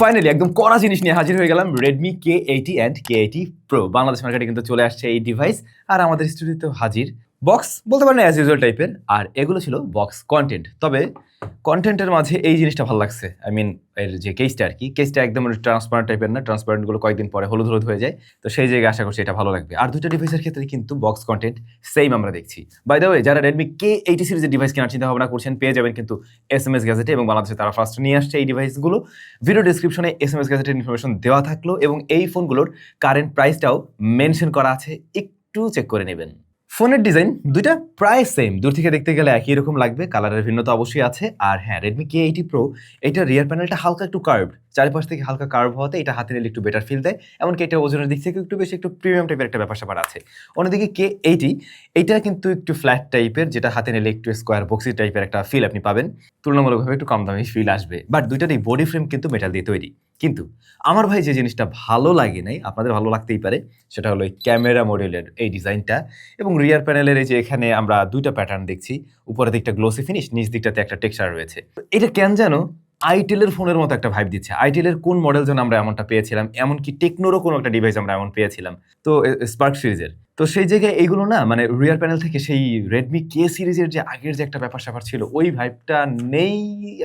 Finally একদম কড়া জিনিস নিয়ে হাজির হয়ে গেলাম Redmi K eighty and K eighty pro Bangladesh market কিন্তু চলে আসছে এই ডিভাইস আর আমাদের স্টুডিওতে হাজির বক্স বলতে পারেন অ্যাজ ইউজুয়াল টাইপের আর এগুলো ছিল বক্স কন্টেন্ট তবে কন্টেন্টের মাঝে এই জিনিসটা ভালো লাগছে। আই মিন এর যে কেসটা আর কি কেসটা একদম ট্রান্সপারেন্ট টাইপের না ট্রান্সপারেন্টগুলো কয়েকদিন পরে হলুদ হলুদ হয়ে যায়। তো সেই জায়গায় আশা করছি এটা ভালো লাগবে। আর দুটো ডিভাইসের ক্ষেত্রে কিন্তু বক্স কন্টেন্ট সেম আমরা দেখছি। বাই দ্য ওয়ে যারা রেডমি কে এইটি সিরিজের ডিভাইস কেনার চিন্তা ভাবনা করছেন, পেয়ে যাবেন কিন্তু এস এম এস গ্যাজেটে এবং বাংলাদেশে তারা ফার্স্ট নিয়ে আসছে এই ডিভাইসগুলো ভিডিও ডিসক্রিপশনে এস এম এস গ্যাজেটের ইনফরমেশন দেওয়া থাকল এবং এই ফোনগুলোর কারেন্ট প্রাইসটাও মেনশন করা আছে, একটু চেক করে নেবেন। ফোনের ডিজাইন দুইটা প্রায় সেম দূর থেকে দেখতে গেলে একই রকম লাগবে কালারের ভিন্নতা অবশ্যই আছে। আর হ্যাঁ রেডমি কে এইটি প্রো এটা রিয়ার প্যানেলটা হালকা একটু কার্ভ চারিপাশ থেকে হালকা কার্ভ হওয়াতে এটা হাতে নিলে একটু বেটার ফিল দেয়। এমনকি এটা ওজনের দিক থেকে একটু বেশি, একটু প্রিমিয়াম টাইপের একটা ব্যাপার স্যাপার আছে। অন্যদিকে কে এইটি এইটা কিন্তু একটু ফ্ল্যাট টাইপের যেটা হাতে নিলে একটু স্কোয়ার বক্সি টাইপের একটা ফিল আপনি পাবেন। তুলনামূলকভাবে একটু কম দামি ফিল আসবে। বাট দুইটারই বডি ফ্রেম কিন্তু মেটাল দিয়ে তৈরি। কিন্তু আমার ভাই যে জিনিসটা ভালো লাগে নাই, আপনাদের ভালো লাগতেই পারে, সেটা হলো এই ক্যামেরা মডেলের এই ডিজাইনটা এবং রিয়ার প্যানেলের এই যে এখানে আমরা দুইটা প্যাটার্ন দেখছি, উপরের দিকটা গ্লোসি ফিনিশ নিচ দিকটাতে একটা টেক্সচার রয়েছে। এটা কেন জানো? আইটেলের ফোনের মতো একটা ভাইব দিচ্ছে। আইটেলের কোন মডেল যেন আমরা এমনটা পেয়েছিলাম, এমনকি টেকনোরও কোনো একটা ডিভাইস আমরা এমন পেয়েছিলাম। তো স্পার্ক সিরিজের। তো সেই জায়গায় এইগুলো না মানে রিয়ার প্যানেল থেকে সেই রেডমি কে সিরিজের যে আগের যে একটা ব্যাপার স্যাপার ছিল, ওই ভাইবটা নেই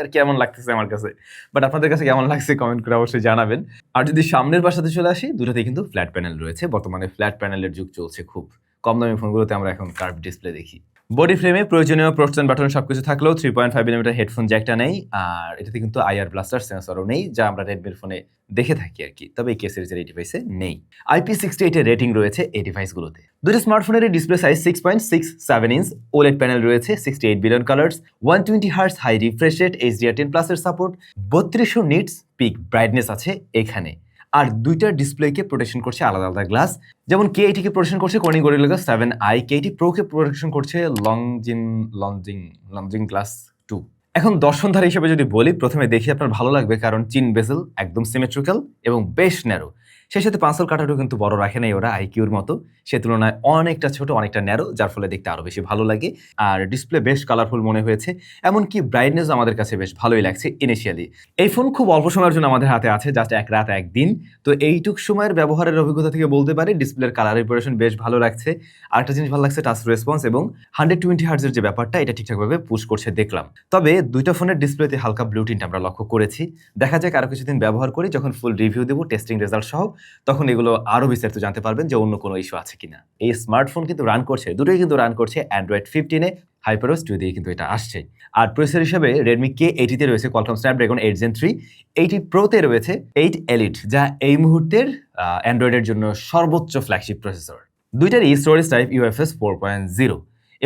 আর কেমন লাগতেছে আমার কাছে। বাট আপনাদের কাছে কেমন লাগছে কমেন্ট করে অবশ্যই জানাবেন। আর যদি সামনের বাসাতে চলে আসি, দুটোতেই কিন্তু ফ্ল্যাট প্যানেল রয়েছে। বর্তমানে ফ্ল্যাট প্যানেলের যুগ চলছে খুব। কম দামি ফোনগুলোতে আমরা এখন কার্ভ ডিসপ্লে দেখি। বডি ফ্রেমে প্রয়োজনীয় প্রোটেকশন বাটন সবকিছু থাকলেও three point five millimetre headphone জ্যাকটা নেই। আর এটাতে কিন্তু আইআর ব্লাস্টার সেন্সরও নেই, যা আমরা রেডমির ফোনে দেখে থাকি আর কি। তবে এই কে সিরিজের এই ডিভাইসে নেই। আইপি সিক্সটি এইটের রেটিং রয়েছে এই ডিভাইসগুলোতে দুটো স্মার্টফোনের display size six point six seven inch OLED panel রয়েছে sixty eight billion colours one twenty hertz high refresh rate HDR ten প্লাসের সাপোর্ট বত্রিশশো নিটস পিক ব্রাইটনেস আছে এখানে। আর দুইটা ডিসপ্লেকে প্রোটেকশন করছে আলাদা আলাদা গ্লাস যেমন কে এইটিকে প্রোটেকশন করছে Corning Gorilla seven i K eighty প্রোকে protection করছে লংজিন লঞ্জিং লঞ্জিং গ্লাস টু এখন দর্শনধারী হিসেবে যদি বলি, প্রথমে দেখি আপনার ভালো লাগবে কারণ চিন বেসেল একদম সিমেট্রিক্যাল এবং বেশ ন্যারো সেই সাথে পাঁচল কাটাটাও কিন্তু বড় রাখে নাই ওরা আইকিউর মতো। সে তুলনায় অনেকটা ছোট, অনেকটা ন্যারো যার ফলে দেখতে আরও বেশি ভালো লাগে। আর ডিসপ্লে বেশ কালারফুল মনে হয়েছে, এমনকি ব্রাইটনেস আমাদের কাছে বেশ ভালোই লাগছে ইনিশিয়ালি এই ফোন খুব অল্প সময়ের জন্য আমাদের হাতে আছে জাস্ট এক রাত একদিন তো এইটুক সময়ের ব্যবহারের অভিজ্ঞতা থেকে বলতে পারি ডিসপ্লের কালার রিপারেশন বেশ ভালো লাগছে। আর একটা জিনিস ভালো লাগছে টাচ রেসপন্স এবং হান্ড্রেড টোয়েন্টি হার্জের যে ব্যাপারটা, এটা ঠিকঠাকভাবে পুশ করছে, দেখলাম। তবে দুইটা ফোনের ডিসপ্লেতে হালকা ব্লুটিনটা আমরা লক্ষ্য করেছি। দেখা যাক আরও কিছুদিন ব্যবহার করি, যখন ফুল রিভিউ দেবো টেস্টিং রেজাল্ট সহ। তখন এগুলো আরও বিস্তারিত জানতে পারবেন যে অন্য কোনো ইস্যু আছে কিনা। এই স্মার্টফোন কিন্তু রান করছে, দুটোই কিন্তু রান করছে অ্যান্ড্রয়েড ফিফটিনে হাইপারোস টু দিয়ে কিন্তু এটা আসছে। আর প্রসেসর হিসেবে রেডমি কে এইটিতে রয়েছে Qualcomm Snapdragon eight gen three eighty প্রোতে রয়েছে এইট এলিট যা এই মুহূর্তের অ্যান্ড্রয়েডের জন্য সর্বোচ্চ ফ্ল্যাগশিপ প্রসেসর দুইটারই storage type UFS four point zero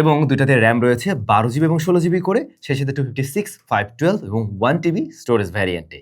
এবং দুইটাতে র্যাম রয়েছে বারো জিবি এবং ষোলো জিবি করে, সেই সাথে two fifty six five twelve এবং ওয়ান টিবি স্টোরেজ ভ্যারিয়েন্টে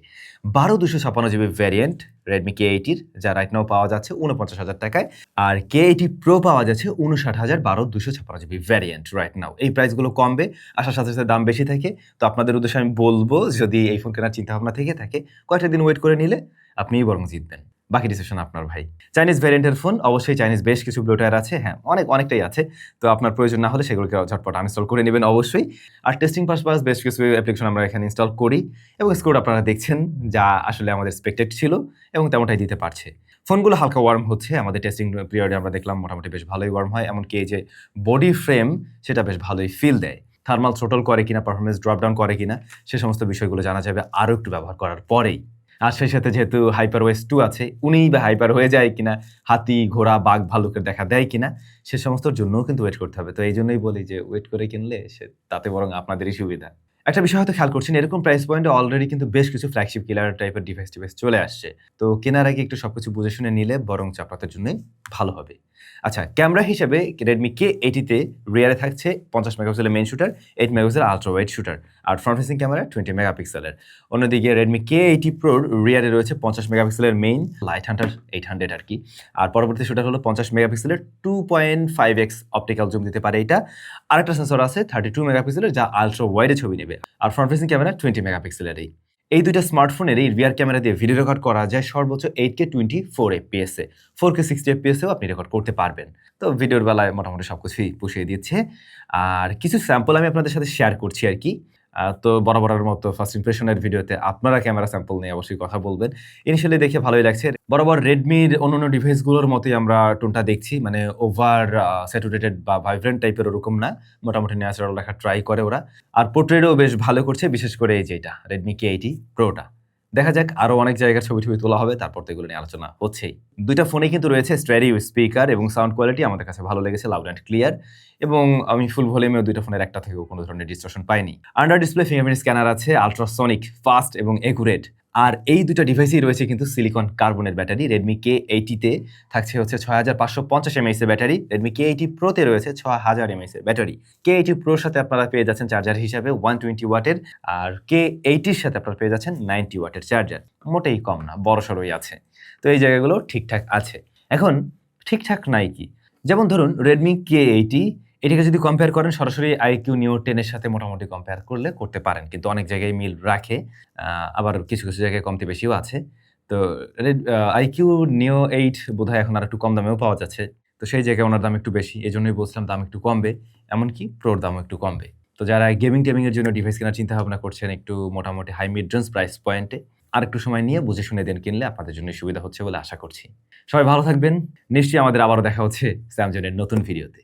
বারো দুশো ছাপান্ন জিবি ভ্যারিয়েন্ট রেডমি কে এইটির যা রাইট নাও পাওয়া যাচ্ছে উনপঞ্চাশ হাজার টাকায়, আর কে এইটি প্রো পাওয়া যাচ্ছে উনষাট হাজার বারো দুশো ছাপান্ন জিবি ভ্যারিয়েন্ট রাইট নাও এই প্রাইসগুলো কমবে, আসার সাথে সাথে দাম বেশি থাকে। তো আপনাদের উদ্দেশ্যে আমি বলব, যদি এই ফোন কেনার চিন্তা ভাবনা থেকে থাকে, কয়েকটা দিন ওয়েট করে নিলে আপনিই বরং জিতবেন। বাকি ডিসিশন আপনার ভাই। চাইনিজ ভ্যারিয়েন্টের ফোন অবশ্যই চাইনিজ বেশ কিছু ব্লোটার আছে হ্যাঁ অনেক, অনেকটাই আছে। তো আপনার প্রয়োজন না হলে সেগুলোকে ঝটপট আনইনস্টল করে নেবেন, অবশ্যই। আর টেস্টিং পাশপাশ বেশ কিছু অ্যাপ্লিকেশন আমরা এখানে ইনস্টল করি এবং স্কোর আপনারা দেখছেন যা আসলে আমাদের এক্সপেক্টেড ছিল এবং তেমনটাই দিতে পারছে। ফোনগুলো হালকা ওয়ার্ম হচ্ছে, আমাদের টেস্টিং পিরিয়ডে আমরা দেখলাম মোটামুটি বেশ ভালোই ওয়ার্ম হয়, এমনকি এই যে বডি ফ্রেম সেটা বেশ ভালোই ফিল দেয়। থার্মাল থ্রোটল করে কিনা পারফরমেন্স ড্রপ ডাউন করে কিনা, সে সমস্ত বিষয়গুলো জানা যাবে আরও একটু ব্যবহার করার পরেই। আর সেই সাথে যেহেতু হাইপার ওয়েস টু আছে, উনিই বা হাইপার হয়ে যায় কিনা, হাতি, ঘোড়া, বাঘ, ভালুকের দেখা দেয় কিনা, সে সমস্তর জন্যও কিন্তু ওয়েট করতে হবে। তো এই জন্যই বলি যে ওয়েট করে কিনলে সে, তাতে বরং আপনাদেরই সুবিধা। একটা বিষয় হয়তো খেয়াল করছেন, এরকম প্রাইস পয়েন্টে অলরেডি কিন্তু বেশ কিছু ফ্ল্যাগশিপ কিলার টাইপের ডিভাইস টিভাইস চলে আসছে। তো কেনার আগে একটু সবকিছু বুঝে শুনে নিলে বরং আপনাদের জন্যই ভালো হবে। আচ্ছা ক্যামেরা হিসেবে রেডমি কে এইটিতে রিয়ারে থাকছে পঞ্চাশ মেগাপিক্সেলের main shooter eight megapixel ultra wide shooter আর ফ্রন্ট ফেসিং ক্যামেরা টোয়েন্টি মেগাপিক্সেলের অন্যদিকে রেডমি কে এইটি প্রোর রিয়ারে রয়েছে পঞ্চাশ মেগাপিক্সেলের main light hunter eight hundred আর কি। আর পরবর্তী শুটার হলো পঞ্চাশ মেগাপিক্সেলের two point five x optical zoom দিতে পারে এটা। আরেকটা সেন্সর আছে থার্টি টু মেগাপিক্সেলের যা আলট্রা ওয়াইডে ছবি নেবে। আর ফ্রন্ট ফেসিং ক্যামেরা টোয়েন্টি মেগাপিক্সেলের এই এই দুইটা স্মার্টফোনের এই রিয়ার ক্যামেরা দিয়ে ভিডিও রেকর্ড করা যায় সর্বোচ্চ এইট কে টোয়েন্টি ফোর এফপিএসে ফোর কে সিক্সটি এফপিএসেও আপনি রেকর্ড করতে পারবেন। তো ভিডিওর বেলায় মোটামুটি সব কিছুই পুষিয়ে দিচ্ছে। আর কিছু স্যাম্পল আমি আপনাদের সাথে শেয়ার করছি আর কি। তো বরাবরের মতো ফার্স্ট ইমপ্রেশনের ভিডিওতে আপনারা ক্যামেরা স্যাম্পল নিয়ে অবশ্যই কথা বলবেন। ইনিশিয়ালি দেখে ভালোই লাগছে। বরাবর রেডমির অন্য অন্যান্য ডিভাইসগুলোর মতোই আমরা টোনটা দেখছি। মানে ওভার স্যাটুরেটেড বা ভাইব্রেন্ট টাইপের ওরকম না। মোটামুটি ন্যাচারাল রাখা ট্রাই করে ওরা। আর পোর্ট্রেটও বেশ ভালো করছে, বিশেষ করে এই যেটা রেডমি কে এইটি প্রোটা দেখা যাক আরও অনেক জায়গার ছবি ছবি তোলা হবে, তারপর তো এগুলো নিয়ে আলোচনা হচ্ছেই। দুইটা ফোনে কিন্তু রয়েছে স্ট্রেরিও স্পিকার এবং সাউন্ড কোয়ালিটি আমাদের কাছে ভালো লেগেছে লাউড অ্যান্ড ক্লিয়ার এবং আমি ফুল ভলিউমেও দুইটা ফোনের একটা থেকেও কোনো ধরনের ডিস্ট্রাকশন পাইনি। আন্ডার ডিসপ্লে ফিঙ্গারপ্রিন্ট স্ক্যানার আছে আলট্রাসনিক ফাস্ট এবং একুরেট আর এই দুটো ডিভাইসেই রয়েছে কিন্তু সিলিকন কার্বনের ব্যাটারি রেডমি কে এইটিতে থাকছে হচ্ছে ছয় হাজার পাঁচশো পঞ্চাশ এমএইচ এর ব্যাটারি রেডমি কে এইটি প্রোতে রয়েছে ছয় হাজার এমএইচ এর ব্যাটারি কে এইটি প্রোর সাথে আপনারা পেয়ে যাচ্ছেন চার্জার হিসাবে ওয়ান টোয়েন্টি ওয়াটের আর কে এইটির সাথে আপনারা পেয়ে যাচ্ছেন নাইনটি ওয়াটের চার্জার মোটেই কম না বড় সড়ই আছে। তো এই জায়গাগুলো ঠিকঠাক আছে। এখন ঠিকঠাক নাই কি? যেমন ধরুন রেডমি কে এইটি এটাকে যদি কম্পেয়ার করেন, সরাসরি আইকিউ নিও টেনের সাথে মোটামুটি কম্পেয়ার করলে করতে পারেন। কিন্তু অনেক জায়গায় মিল রাখে আবার কিছু কিছু জায়গায় কমতি বেশিও আছে। তো আইকিউ নিও এইট বোধহয় এখন আর একটু কম দামেও পাওয়া যাচ্ছে। তো সেই জায়গায় ওনার দাম একটু বেশি এই জন্যই বলছিলাম দাম একটু কমবে, এমনকি প্রোর দামও একটু কমবে। তো যারা গেমিং টেমিং এর জন্য ডিভাইস কেনার চিন্তা ভাবনা করছেন, একটু মোটামুটি হাই মিড রেঞ্জ প্রাইস পয়েন্টে আর একটু সময় নিয়ে বুঝে শুনে দেন কিনলে আপনাদের জন্য সুবিধা হচ্ছে বলে আশা করছি। সবাই ভালো থাকবেন। নিশ্চয়ই আমাদের আবারও দেখা হচ্ছে স্যামজনের নতুন ভিডিওতে